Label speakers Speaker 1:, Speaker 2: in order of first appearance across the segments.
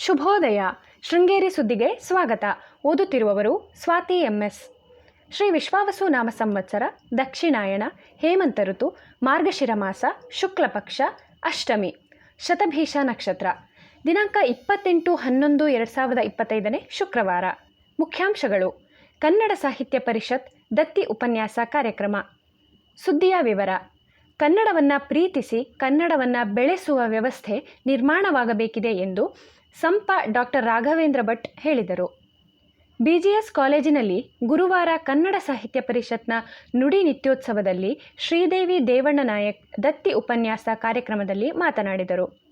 Speaker 1: ಶುಭೋದಯ. ಶೃಂಗೇರಿ ಸುದ್ದಿಗೆ ಸ್ವಾಗತ. ಓದುತ್ತಿರುವವರು ಸ್ವಾತಿ ಎಂಎಸ್ ಶ್ರೀ ವಿಶ್ವಾವಸು ನಾಮ ಸಂವತ್ಸರ, ದಕ್ಷಿಣಾಯಣ, ಹೇಮಂತ ಋತು, ಮಾರ್ಗಶಿರ ಮಾಸ ಶುಕ್ಲಪಕ್ಷ ಅಷ್ಟಮಿ, ಶತಭೀಷ ನಕ್ಷತ್ರ. ದಿನಾಂಕ ಇಪ್ಪತ್ತೆಂಟು ಹನ್ನೊಂದು ಎರಡು ಸಾವಿರದ ಇಪ್ಪತ್ತೈದನೇ ಶುಕ್ರವಾರ. ಮುಖ್ಯಾಂಶಗಳು. ಕನ್ನಡ ಸಾಹಿತ್ಯ ಪರಿಷತ್ ದತ್ತಿ ಉಪನ್ಯಾಸ ಕಾರ್ಯಕ್ರಮ. ಸುದ್ದಿಯ ವಿವರ. ಕನ್ನಡವನ್ನು ಪ್ರೀತಿಸಿ ಕನ್ನಡವನ್ನು ಬೆಳೆಸುವ ವ್ಯವಸ್ಥೆ ನಿರ್ಮಾಣವಾಗಬೇಕಿದೆ ಎಂದು ಸಂಪ ಡಾಕ್ಟರ್ ರಾಘವೇಂದ್ರ ಭಟ್ ಹೇಳಿದರು. ಬಿಜಿಎಸ್ ಕಾಲೇಜಿನಲ್ಲಿ ಗುರುವಾರ ಕನ್ನಡ ಸಾಹಿತ್ಯ ಪರಿಷತ್ನ ನುಡಿ ನಿತ್ಯೋತ್ಸವದಲ್ಲಿ ಶ್ರೀದೇವಿ ದೇವಣ್ಣ ನಾಯಕ್ ದತ್ತಿ ಉಪನ್ಯಾಸ ಕಾರ್ಯಕ್ರಮದಲ್ಲಿ ಮಾತನಾಡಿದರು.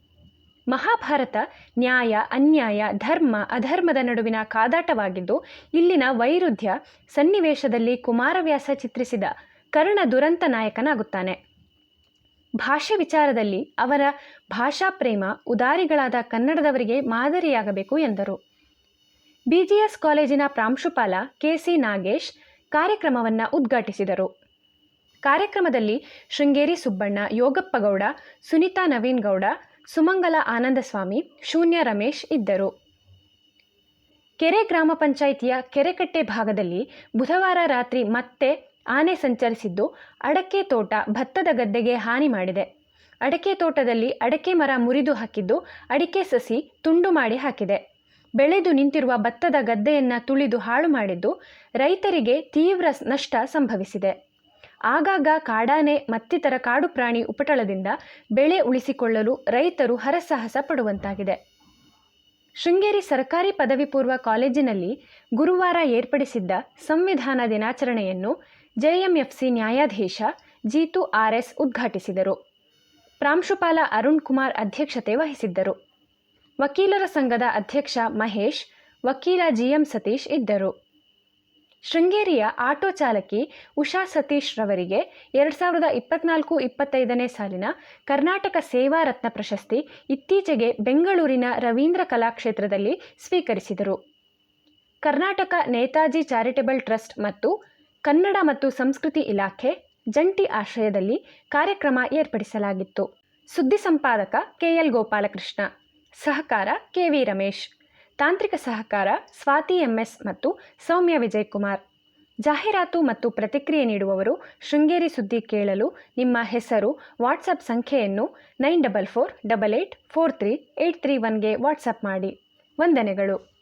Speaker 1: ಮಹಾಭಾರತ ನ್ಯಾಯ, ಅನ್ಯಾಯ, ಧರ್ಮ, ಅಧರ್ಮದ ನಡುವಿನ ಕಾದಾಟವಾಗಿದ್ದು, ಇಲ್ಲಿನ ವೈರುಧ್ಯ ಸನ್ನಿವೇಶದಲ್ಲಿ ಕುಮಾರವ್ಯಾಸ ಚಿತ್ರಿಸಿದ ಕರ್ಣ ದುರಂತ ನಾಯಕನಾಗುತ್ತಾನೆ. ಭಾಷೆ ವಿಚಾರದಲ್ಲಿ ಅವರ ಭಾಷಾ ಪ್ರೇಮ ಉದಾರಿಗಳಾದ ಕನ್ನಡದವರಿಗೆ ಮಾದರಿಯಾಗಬೇಕು ಎಂದರು. ಬಿಜಿಎಸ್ ಕಾಲೇಜಿನ ಪ್ರಾಂಶುಪಾಲ ಕೆಸಿ ನಾಗೇಶ್ ಕಾರ್ಯಕ್ರಮವನ್ನು ಉದ್ಘಾಟಿಸಿದರು. ಕಾರ್ಯಕ್ರಮದಲ್ಲಿ ಶೃಂಗೇರಿ ಸುಬ್ಬಣ್ಣ ಯೋಗಪ್ಪಗೌಡ, ಸುನೀತಾ ನವೀನ್ ಗೌಡ ಸುಮಂಗಲ ಆನಂದಸ್ವಾಮಿ, ಶೂನ್ಯ ರಮೇಶ್ ಇದ್ದರು. ಕೆರೆ ಗ್ರಾಮ ಪಂಚಾಯಿತಿಯ ಕೆರೆಕಟ್ಟೆ ಭಾಗದಲ್ಲಿ ಬುಧವಾರ ರಾತ್ರಿ ಮತ್ತೆ ಆನೆ ಸಂಚರಿಸಿದ್ದು ಅಡಕೆ ತೋಟ ಭತ್ತದ ಗದ್ದೆಗೆ ಹಾನಿ ಮಾಡಿದೆ. ಅಡಕೆ ತೋಟದಲ್ಲಿ ಅಡಕೆ ಮರ ಮುರಿದು ಹಾಕಿದ್ದು ಅಡಿಕೆ ಸಸಿ ತುಂಡು ಮಾಡಿ ಹಾಕಿದೆ. ಬೆಳೆದು ನಿಂತಿರುವ ಭತ್ತದ ಗದ್ದೆಯನ್ನು ತುಳಿದು ಹಾಳು ಮಾಡಿದ್ದು ರೈತರಿಗೆ ತೀವ್ರ ನಷ್ಟ ಸಂಭವಿಸಿದೆ. ಆಗಾಗ ಕಾಡಾನೆ ಮತ್ತಿತರ ಕಾಡು ಪ್ರಾಣಿ ಉಪಟಳದಿಂದ ಬೆಳೆ ಉಳಿಸಿಕೊಳ್ಳಲು ರೈತರು ಹರಸಾಹಸ ಪಡುವಂತಾಗಿದೆ. ಶೃಂಗೇರಿ ಸರ್ಕಾರಿ ಪದವಿ ಪೂರ್ವ ಕಾಲೇಜಿನಲ್ಲಿ ಗುರುವಾರ ಏರ್ಪಡಿಸಿದ್ದ ಸಂವಿಧಾನ ದಿನಾಚರಣೆಯನ್ನು ಜೆಎಂಎಫ್ಸಿ ನ್ಯಾಯಾಧೀಶ ಜೀತು ಆರ್ಎಸ್ ಉದ್ಘಾಟಿಸಿದರು. ಪ್ರಾಂಶುಪಾಲ ಅರುಣ್ ಕುಮಾರ್ ಅಧ್ಯಕ್ಷತೆ ವಹಿಸಿದ್ದರು. ವಕೀಲರ ಸಂಘದ ಅಧ್ಯಕ್ಷ ಮಹೇಶ್, ವಕೀಲ ಜಿಎಂ ಸತೀಶ್ ಇದ್ದರು. ಶೃಂಗೇರಿಯ ಆಟೋ ಚಾಲಕಿ ಉಷಾ ಸತೀಶ್ ರವರಿಗೆ ಎರಡು ಸಾವಿರದ ಇಪ್ಪತ್ನಾಲ್ಕು ಇಪ್ಪತ್ತೈದನೇ ಸಾಲಿನ ಕರ್ನಾಟಕ ಸೇವಾ ರತ್ನ ಪ್ರಶಸ್ತಿ ಇತ್ತೀಚೆಗೆ ಬೆಂಗಳೂರಿನ ರವೀಂದ್ರ ಕಲಾಕ್ಷೇತ್ರದಲ್ಲಿ ಸ್ವೀಕರಿಸಿದರು. ಕರ್ನಾಟಕ ನೇತಾಜಿ ಚಾರಿಟಬಲ್ ಟ್ರಸ್ಟ್ ಮತ್ತು ಕನ್ನಡ ಮತ್ತು ಸಂಸ್ಕೃತಿ ಇಲಾಖೆ ಜಂಟಿ ಆಶ್ರಯದಲ್ಲಿ ಕಾರ್ಯಕ್ರಮ ಏರ್ಪಡಿಸಲಾಗಿತ್ತು. ಸುದ್ದಿ ಸಂಪಾದಕ ಕೆಎಲ್ ಗೋಪಾಲಕೃಷ್ಣ, ಸಹಕಾರ ಕೆವಿ ರಮೇಶ್. ತಾಂತ್ರಿಕ ಸಹಕಾರ, ಸ್ವಾತಿ ಎಂಎಸ್ ಮತ್ತು ಸೌಮ್ಯ ವಿಜಯಕುಮಾರ್. ಜಾಹೀರಾತು ಮತ್ತು ಪ್ರತಿಕ್ರಿಯೆ ನೀಡುವವರು ಶೃಂಗೇರಿ ಸುದ್ದಿ ಕೇಳಲು ನಿಮ್ಮ ಹೆಸರು ವಾಟ್ಸಪ್ ಸಂಖ್ಯೆಯನ್ನು nine double four double eight four three eight three ಒನ್ಗೆ WhatsApp ಮಾಡಿ. ವಂದನೆಗಳು.